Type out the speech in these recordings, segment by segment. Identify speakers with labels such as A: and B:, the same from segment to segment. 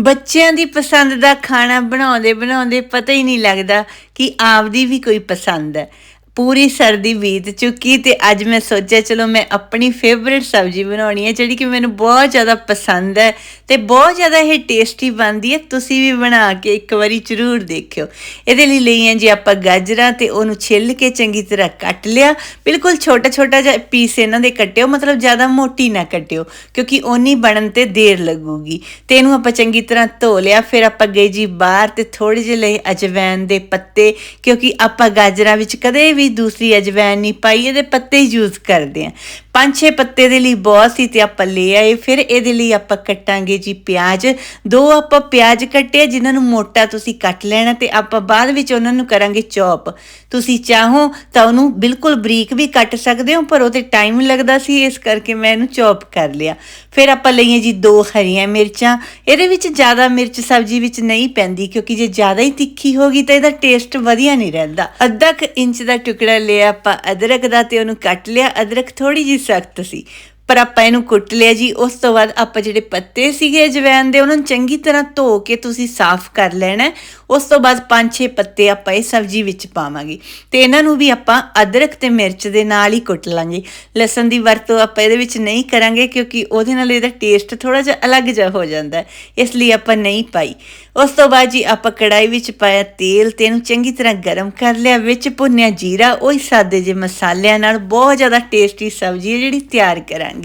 A: ਬੱਚਿਆਂ ਦੀ ਪਸੰਦ ਦਾ ਖਾਣਾ ਬਣਾਉਂਦੇ ਬਣਾਉਂਦੇ ਪਤਾ ਹੀ ਨਹੀਂ ਲੱਗਦਾ ਕਿ ਆਪਦੀ ਵੀ ਕੋਈ ਪਸੰਦ ਹੈ। ਪੂਰੀ ਸਰਦੀ ਬੀਤ ਚੁੱਕੀ ਤੇ ਅੱਜ ਮੈਂ ਸੋਚਿਆ, ਚਲੋ ਮੈਂ ਆਪਣੀ ਫੇਵਰਿਟ ਸਬਜ਼ੀ ਬਣਾਉਣੀ ਹੈ, ਜਿਹੜੀ ਕਿ ਮੈਨੂੰ ਬਹੁਤ ਜ਼ਿਆਦਾ ਪਸੰਦ ਹੈ ਤੇ ਬਹੁਤ ਜ਼ਿਆਦਾ ਇਹ ਟੇਸਟੀ ਬਣਦੀ ਹੈ, ਤੁਸੀਂ ਵੀ ਬਣਾ ਕੇ ਇੱਕ ਵਾਰੀ ਜ਼ਰੂਰ ਦੇਖਿਓ। ਇਹਦੇ ਲਈ ਲਈਆਂ ਜੀ ਆਪਾਂ ਗਾਜਰਾਂ ਤੇ ਉਹਨੂੰ ਛਿੱਲ ਕੇ ਚੰਗੀ ਤਰ੍ਹਾਂ ਕੱਟ ਲਿਆ। ਬਿਲਕੁਲ ਛੋਟਾ ਛੋਟਾ ਜਿਹਾ ਪੀਸ ਇਹਨਾਂ ਦੇ ਕੱਟਿਓ, ਮਤਲਬ ਜ਼ਿਆਦਾ ਮੋਟੀ ਨਾ ਕੱਟਿਓ, ਕਿਉਂਕਿ ਓਨੀ ਬਣਨ ਤੇ ਦੇਰ ਲੱਗੂਗੀ। ਤੇ ਇਹਨੂੰ ਆਪਾਂ ਚੰਗੀ ਤਰ੍ਹਾਂ ਧੋ ਲਿਆ, ਫਿਰ ਆਪਾਂ ਗਏ ਜੀ ਬਾਹਰ ਤੇ ਥੋੜੇ ਜਿਹੇ ਲਈ ਅਜਵੈਨ ਦੇ ਪੱਤੇ, ਕਿਉਂਕਿ ਆਪਾਂ ਗਾਜਰਾਂ ਵਿੱਚ ਕਦੇ ਵੀ ਦੂਸਰੀ ਅਜਵੈਨ ਨਹੀਂ ਪਾਈ ਇਹਦੇ ਪੱਤੇ ਹੀ ਯੂਜ਼ ਕਰਦੇ ਆ। ਪੰਜ ਛੇ ਪੱਤੇ ਦੇ ਲਈ ਬਹੁਤ ਸੀ ਤੇ ਆਪਾਂ ਲੈ ਆਏ। ਫਿਰ ਇਹਦੇ ਲਈ ਆਪਾਂ ਕੱਟਾਂਗੇ ਜੀ ਪਿਆਜ਼। ਦੋ ਆਪਾਂ ਪਿਆਜ਼ ਕੱਟੇ ਆ, ਜਿਨ੍ਹਾਂ ਨੂੰ ਮੋਟਾ ਤੁਸੀਂ ਕੱਟ ਲੈਣਾ ਤੇ ਆਪਾਂ ਬਾਅਦ ਵਿੱਚ ਉਹਨਾਂ ਨੂੰ ਕਰਾਂਗੇ ਚੌਪ। ਤੁਸੀਂ ਚਾਹੋ ਤਾਂ ਉਹਨੂੰ ਬਿਲਕੁਲ ਬਰੀਕ ਵੀ ਕੱਟ ਸਕਦੇ ਹੋ ਪਰ ਉਹ ਤੇ ਟਾਈਮ ਲੱਗਦਾ ਸੀ ਇਸ ਕਰਕੇ ਮੈਂ ਇਹਨੂੰ ਚੌਪ ਕਰ ਲਿਆ। ਫਿਰ ਆਪਾਂ ਲਈਆਂ ਜੀ ਦੋ ਹਰੀਆਂ ਮਿਰਚਾਂ। ਇਹਦੇ ਵਿੱਚ ਜ਼ਿਆਦਾ ਮਿਰਚ ਸਬਜ਼ੀ ਵਿੱਚ ਨਹੀਂ ਪੈਂਦੀ ਕਿਉਂਕਿ ਜੇ ਜ਼ਿਆਦਾ ਹੀ ਤਿੱਖੀ ਹੋ ਗਈ ਤਾਂ ਇਹਦਾ ਟੇਸਟ ਵਧੀਆ ਨਹੀਂ ਰਹਿੰਦਾ। ਅੱਧਾ ਕੁ ਇੰਚ ਦਾ ਟੁਕੜਾ ਲਿਆ ਆਪਾਂ ਅਦਰਕ ਦਾ ਤੇ ਉਹਨੂੰ ਕੱਟ ਲਿਆ। ਅਦਰਕ ਥੋੜੀ ਜਿਹੀ ਸਖਤ ਸੀ ਪਰ ਆਪਾਂ ਇਹਨੂੰ ਕੁੱਟ ਲਿਆ ਜੀ। ਉਸ ਤੋਂ ਬਾਅਦ ਆਪਾਂ ਜਿਹੜੇ ਪੱਤੇ ਸੀਗੇ ਅਜਵੈਨ ਦੇ, ਉਹਨਾਂ ਨੂੰ ਚੰਗੀ ਤਰ੍ਹਾਂ ਧੋ ਕੇ ਤੁਸੀਂ ਸਾਫ਼ ਕਰ ਲੈਣਾ ਉਸ ਤੋਂ ਬਾਅਦ ਪੰਜ ਛੇ ਪੱਤੇ ਆਪਾਂ ਇਹ ਸਬਜ਼ੀ ਵਿੱਚ ਪਾਵਾਂਗੇ। ਤੇ ਇਹਨਾਂ ਨੂੰ ਵੀ ਆਪਾਂ ਅਦਰਕ ਤੇ ਮਿਰਚ ਦੇ ਨਾਲ ਹੀ ਕੁੱਟ ਲਾਂਗੇ। ਲਸਣ ਦੀ ਵਰਤੋਂ ਆਪਾਂ ਇਹਦੇ ਵਿੱਚ ਨਹੀਂ ਕਰਾਂਗੇ ਕਿਉਂਕਿ ਉਹਦੇ ਨਾਲ ਇਹਦਾ ਟੇਸਟ ਥੋੜਾ ਜਿਹਾ ਅਲੱਗ ਜਿਹਾ ਹੋ ਜਾਂਦਾ ਇਸ ਲਈ ਆਪਾਂ ਨਹੀਂ ਪਾਈ। ਉਸ ਤੋਂ ਬਾਅਦ ਜੀ ਆਪਾਂ ਕੜਾਈ ਵਿੱਚ ਪਾਇਆ ਤੇਲ ਤੇ ਇਹਨੂੰ ਚੰਗੀ ਤਰ੍ਹਾਂ ਗਰਮ ਕਰ ਲਿਆ। ਵਿੱਚ ਭੁੰਨਿਆ ਜੀਰਾ, ਉਹੀ ਸਾਦੇ ਜਿਹੇ ਮਸਾਲਿਆਂ ਨਾਲ ਬਹੁਤ ਜ਼ਿਆਦਾ ਟੇਸਟੀ ਸਬਜ਼ੀ ਹੈ ਜਿਹੜੀ ਤਿਆਰ ਕਰਾਂਗੇ।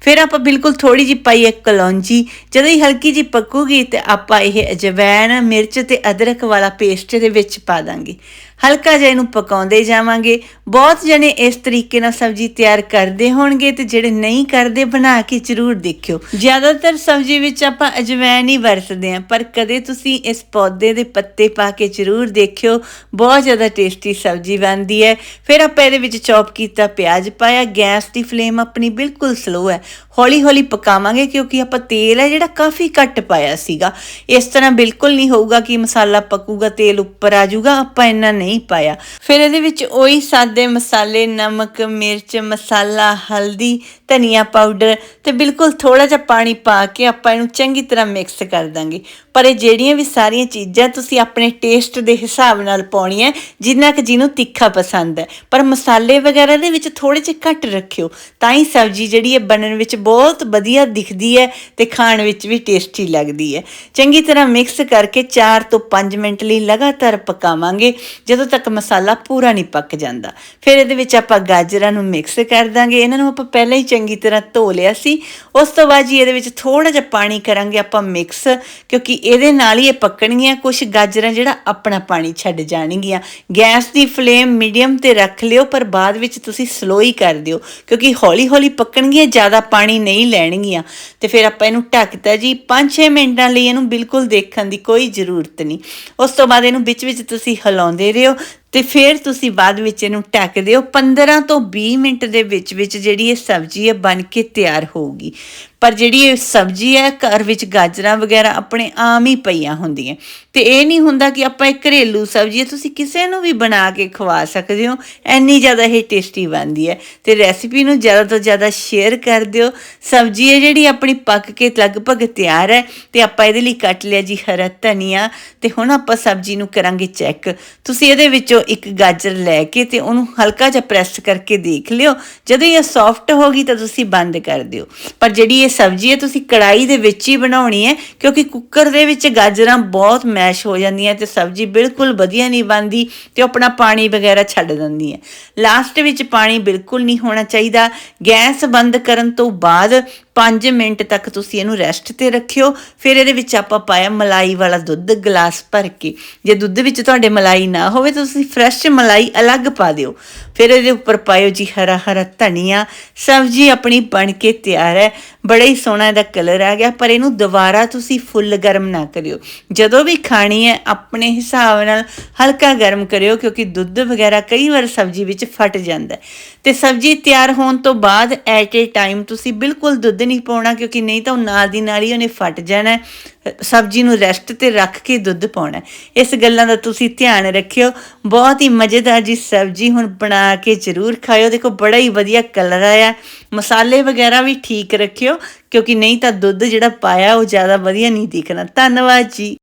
A: ਫਿਰ ਆਪਾਂ ਬਿਲਕੁਲ ਥੋੜੀ ਜਿਹੀ ਪਾਈ ਇੱਕ ਕਲੌਂਜੀ, ਜਦੋਂ ਹੀ ਹਲਕੀ ਜਿਹੀ ਪੱਕੂਗੀ ਤੇ ਆਪਾਂ ਇਹ ਅਜਵੈਣ, ਮਿਰਚ ਤੇ ਅਦਰਕ ਵਾਲਾ ਪੇਸਟ ਦੇ ਵਿੱਚ ਪਾ ਦਾਂਗੇ। ਹਲਕਾ ਜਿਹਾ ਇਹਨੂੰ ਪਕਾਉਂਦੇ ਜਾਵਾਂਗੇ। ਬਹੁਤ ਜਣੇ ਇਸ ਤਰੀਕੇ ਨਾਲ ਸਬਜ਼ੀ ਤਿਆਰ ਕਰਦੇ ਹੋਣਗੇ ਤੇ ਜਿਹੜੇ ਨਹੀਂ ਕਰਦੇ ਬਣਾ ਕੇ ਜ਼ਰੂਰ ਦੇਖਿਓ। ਜ਼ਿਆਦਾਤਰ ਸਬਜ਼ੀ ਵਿੱਚ ਆਪਾਂ ਅਜਵੈਣ ਹੀ ਵਰਤਦੇ ਹਾਂ, ਪਰ ਕਦੇ ਤੁਸੀਂ ਇਸ ਪੌਦੇ ਦੇ ਪੱਤੇ ਪਾ ਕੇ ਜ਼ਰੂਰ ਦੇਖਿਓ। ਬਹੁਤ ਜ਼ਿਆਦਾ ਟੇਸਟੀ ਸਬਜ਼ੀ ਬਣਦੀ ਹੈ। ਫਿਰ ਆਪਾਂ ਇਹਦੇ ਵਿੱਚ ਚੌਪ ਕੀਤਾ ਪਿਆਜ਼ ਪਾਇਆ। ਗੈਸ ਦੀ ਫਲੇਮ ਆਪਣੀ ਬਿਲਕੁਲ ਸਲੋ ਹੈ। ਹੌਲੀ ਹੌਲੀ ਪਕਾਵਾਂਗੇ ਕਿਉਂਕਿ ਆਪਾਂ ਤੇਲ ਹੈ ਜਿਹੜਾ ਕਾਫੀ ਘੱਟ ਪਾਇਆ ਸੀਗਾ। ਇਸ ਤਰ੍ਹਾਂ ਬਿਲਕੁਲ ਨਹੀਂ ਹੋਊਗਾ ਕਿ ਮਸਾਲਾ ਪੱਕੂਗਾ, ਤੇਲ ਉੱਪਰ ਆ ਜਾਊਗਾ। ਆਪਾਂ ਇੰਨਾ ਨਹੀਂ ਪਾਇਆ। ਫਿਰ ਇਹਦੇ ਵਿੱਚ ਉਹੀ ਸਾਦੇ ਮਸਾਲੇ, ਨਮਕ, ਮਿਰਚ, ਮਸਾਲਾ, ਹਲਦੀ, ਧਨੀਆ ਪਾਊਡਰ ਤੇ ਬਿਲਕੁਲ ਥੋੜਾ ਜਿਹਾ ਪਾਣੀ ਪਾ ਕੇ ਆਪਾਂ ਇਹਨੂੰ ਚੰਗੀ ਤਰ੍ਹਾਂ ਮਿਕਸ ਕਰ ਦਾਂਗੇ। ਪਰ ਇਹ ਜਿਹੜੀਆਂ ਵੀ ਸਾਰੀਆਂ ਚੀਜ਼ਾਂ ਤੁਸੀਂ ਆਪਣੇ ਟੇਸਟ ਦੇ ਹਿਸਾਬ ਨਾਲ ਪਾਉਣੀਆਂ, ਜਿੰਨਾ ਕਿ ਜਿਹਨੂੰ ਤਿੱਖਾ ਪਸੰਦ ਹੈ। ਪਰ ਮਸਾਲੇ ਵਗੈਰਾ ਦੇ ਵਿੱਚ ਥੋੜੇ ਜਿਹੇ ਘੱਟ ਰੱਖਿਓ, ਤਾਂ ਹੀ ਸਬਜ਼ੀ ਜਿਹੜੀ ਹੈ ਬਣਨ ਵਿੱਚ ਬਹੁਤ ਵਧੀਆ ਦਿਖਦੀ ਹੈ ਤੇ ਖਾਣ ਵਿੱਚ ਵੀ ਟੇਸਟੀ ਲੱਗਦੀ ਹੈ। ਚੰਗੀ ਤਰ੍ਹਾਂ ਮਿਕਸ ਕਰਕੇ 4 ਤੋਂ 5 ਮਿੰਟ ਲਈ ਲਗਾਤਾਰ ਪਕਾਵਾਂਗੇ, ਜਦੋਂ ਤੱਕ ਮਸਾਲਾ ਪੂਰਾ ਨਹੀਂ ਪੱਕ ਜਾਂਦਾ। ਫਿਰ ਇਹਦੇ ਵਿੱਚ ਆਪਾਂ ਗਾਜਰਾਂ ਨੂੰ ਮਿਕਸ ਕਰ ਦਾਂਗੇ। ਇਹਨਾਂ ਨੂੰ ਆਪਾਂ ਪਹਿਲਾਂ ਹੀ ਚੰਗੀ ਤਰ੍ਹਾਂ ਧੋ ਲਿਆ ਸੀ। ਉਸ ਤੋਂ ਬਾਅਦ ਜੀ ਇਹਦੇ ਵਿੱਚ ਥੋੜਾ ਜਿਹਾ ਪਾਣੀ ਕਰਾਂਗੇ ਆਪਾਂ ਮਿਕਸ ਕਿਉਂਕਿ ਇਹਦੇ ਨਾਲ ਹੀ ਇਹ ਪੱਕਣਗੀਆਂ ਕੁਝ ਗਾਜਰਾਂ ਜਿਹੜਾ ਆਪਣਾ ਪਾਣੀ ਛੱਡ ਜਾਣਗੀਆਂ। ਗੈਸ ਦੀ ਫਲੇਮ ਮੀਡੀਅਮ ਤੇ ਰੱਖ ਲਿਓ, ਪਰ ਬਾਅਦ ਵਿੱਚ ਤੁਸੀਂ ਸਲੋ ਹੀ ਕਰ ਦਿਓ, ਕਿਉਂਕਿ ਹੌਲੀ ਹੌਲੀ ਪੱਕਣਗੀਆਂ, ਜ਼ਿਆਦਾ ਪਾਣੀ ਨਹੀਂ ਲੈਣਗੀਆਂ। ਤੇ ਫਿਰ ਆਪਾਂ ਇਹਨੂੰ ਢੱਕਤਾ ਜੀ 5-6 ਮਿੰਟਾਂ ਲਈ ਇਹਨੂੰ ਬਿਲਕੁਲ ਦੇਖਣ ਦੀ ਕੋਈ ਜ਼ਰੂਰਤ ਨਹੀਂ। ਉਸ ਤੋਂ ਬਾਅਦ ਇਹਨੂੰ ਵਿੱਚ ਵਿੱਚ ਤੁਸੀਂ ਹਿਲਾਉਂਦੇ ਰਹੋ ਤੇ ਫਿਰ ਤੁਸੀਂ ਬਾਅਦ ਵਿੱਚ ਇਹਨੂੰ ਢੱਕ ਦਿਓ। 15 ਤੋਂ 20 ਮਿੰਟ ਦੇ ਵਿੱਚ ਵਿੱਚ ਜਿਹੜੀ ਇਹ ਸਬਜ਼ੀ ਹੈ ਬਣ ਕੇ ਤਿਆਰ ਹੋਊਗੀ। ਪਰ ਜਿਹੜੀ ਇਹ ਸਬਜ਼ੀ ਹੈ, ਘਰ ਵਿੱਚ ਗਾਜਰਾਂ ਵਗੈਰਾ ਆਪਣੇ ਆਮ ਹੀ ਪਈਆਂ ਹੁੰਦੀਆਂ। ਤੇ ਇਹ ਨਹੀਂ ਹੁੰਦਾ ਕਿ ਆਪਾਂ ਇੱਕ ਘਰੇਲੂ ਸਬਜ਼ੀ ਹੈ, ਤੁਸੀਂ ਕਿਸੇ ਨੂੰ ਵੀ ਬਣਾ ਕੇ ਖਵਾ ਸਕਦੇ ਹੋ। ਐਨੀ ਜ਼ਿਆਦਾ ਇਹ ਟੇਸਟੀ ਬਣਦੀ ਹੈ। ਤੇ ਰੈਸਿਪੀ ਨੂੰ ਜ਼ਿਆਦਾ ਤੋਂ ਜ਼ਿਆਦਾ ਸ਼ੇਅਰ ਕਰ ਦਿਓ। ਸਬਜ਼ੀ ਹੈ ਜਿਹੜੀ ਆਪਣੀ ਪੱਕ ਕੇ ਲਗਭਗ ਤਿਆਰ ਹੈ ਤੇ ਆਪਾਂ ਇਹਦੇ ਲਈ ਕੱਟ ਲਿਆ ਜੀ ਹਰਾ ਧਨੀਆ। ਤੇ ਹੁਣ ਆਪਾਂ ਸਬਜ਼ੀ ਨੂੰ ਕਰਾਂਗੇ ਚੈੱਕ। ਤੁਸੀਂ ਇਹਦੇ ਵਿੱਚੋਂ ਇੱਕ ਗਾਜਰ ਲੈ ਕੇ ਤੇ ਉਹਨੂੰ ਹਲਕਾ ਜਿਹਾ ਪ੍ਰੈਸ ਕਰਕੇ ਦੇਖ ਲਿਓ। ਜਦੋਂ ਇਹ ਸੌਫਟ ਹੋ ਗਈ ਤਾਂ ਤੁਸੀਂ ਬੰਦ ਕਰ ਦਿਓ। ਪਰ ਜਿਹੜੀ ਇਹ ਸਬਜ਼ੀ ਹੈ, ਤੁਸੀਂ ਕੜਾਈ ਦੇ ਵਿੱਚ ਹੀ ਬਣਾਉਣੀ ਹੈ, ਕਿਉਂਕਿ ਕੁੱਕਰ ਦੇ ਵਿੱਚ ਗਾਜਰਾਂ ਬਹੁਤ ਮੈਸ਼ ਹੋ ਜਾਂਦੀਆਂ ਤੇ ਸਬਜ਼ੀ ਬਿਲਕੁਲ ਵਧੀਆ ਨਹੀਂ ਬਣਦੀ ਤੇ ਉਹ ਆਪਣਾ ਪਾਣੀ ਵਗੈਰਾ ਛੱਡ ਦਿੰਦੀ ਹੈ। ਲਾਸਟ ਵਿੱਚ ਪਾਣੀ ਬਿਲਕੁਲ ਨਹੀਂ ਹੋਣਾ ਚਾਹੀਦਾ। ਗੈਸ ਬੰਦ ਕਰਨ ਤੋਂ ਬਾਅਦ 5 ਮਿੰਟ ਤੱਕ ਤੁਸੀਂ ਇਹਨੂੰ ਰੈਸਟ ਤੇ ਰੱਖਿਓ। ਫਿਰ ਇਹਦੇ ਵਿੱਚ ਆਪਾਂ ਪਾਇਆ ਮਲਾਈ ਵਾਲਾ ਦੁੱਧ, ਗਲਾਸ ਭਰ ਕੇ। ਜੇ ਦੁੱਧ ਵਿੱਚ ਤੁਹਾਡੇ ਮਲਾਈ ਨਾ ਹੋਵੇ ਤਾਂ ਤੁਸੀਂ ਫਰੈਸ਼ ਮਲਾਈ ਅਲੱਗ ਪਾ ਦਿਓ। ਫਿਰ ਇਹਦੇ ਉੱਪਰ ਪਾਇਓ ਜੀ ਹਰਾ ਹਰਾ ਧਨੀਆ। ਸਬਜ਼ੀ ਆਪਣੀ ਬਣ ਕੇ ਤਿਆਰ ਹੈ। ਬੜਾ ਹੀ ਸੋਹਣਾ ਇਹਦਾ ਕਲਰ ਆ ਗਿਆ, ਪਰ ਇਹਨੂੰ ਦੁਬਾਰਾ ਤੁਸੀਂ ਫੁੱਲ ਗਰਮ ਨਾ ਕਰਿਓ। ਜਦੋਂ ਵੀ ਖਾਣੀ ਹੈ, ਆਪਣੇ ਹਿਸਾਬ ਨਾਲ ਹਲਕਾ ਗਰਮ ਕਰਿਓ, ਕਿਉਂਕਿ ਦੁੱਧ ਵਗੈਰਾ ਕਈ ਵਾਰ ਸਬਜ਼ੀ ਵਿੱਚ ਫਟ ਜਾਂਦਾ ਹੈ। ਤੇ ਸਬਜ਼ੀ ਤਿਆਰ ਹੋਣ ਤੋਂ ਬਾਅਦ ਐਟ ਏ ਟਾਈਮ ਤੁਸੀਂ ਬਿਲਕੁਲ ਦੁੱਧ ਨਹੀਂ ਪਾਉਣਾ, ਕਿਉਂਕਿ ਨਹੀਂ ਤਾਂ ਉਹ ਨਾਲ ਦੀ ਨਾਲ ਹੀ ਉਹਨੇ ਫਟ ਜਾਣਾ ਸਬਜ਼ੀ ਨੂੰ ਰੈਸਟ ਤੇ ਰੱਖ ਕੇ ਦੁੱਧ ਪਾਉਣਾ ਇਸ ਗੱਲਾਂ ਦਾ ਤੁਸੀਂ ਧਿਆਨ ਰੱਖਿਓ। ਬਹੁਤ ਹੀ ਮਜ਼ੇਦਾਰ ਜੀ ਸਬਜ਼ੀ ਹੁਣ ਬਣਾ ਬਣਾ ਕੇ ਜ਼ਰੂਰ ਖਾਇਓ। ਦੇਖੋ, ਬੜਾ ਹੀ ਵਧੀਆ ਕਲਰ ਆਇਆ। ਮਸਾਲੇ ਵਗੈਰਾ ਵੀ ਠੀਕ ਰੱਖਿਓ, ਕਿਉਂਕਿ ਨਹੀਂ ਤਾਂ ਦੁੱਧ ਜਿਹੜਾ ਪਾਇਆ, ਉਹ ਜ਼ਿਆਦਾ ਵਧੀਆ ਨਹੀਂ ਦਿਖਣਾ। ਧੰਨਵਾਦ ਜੀ।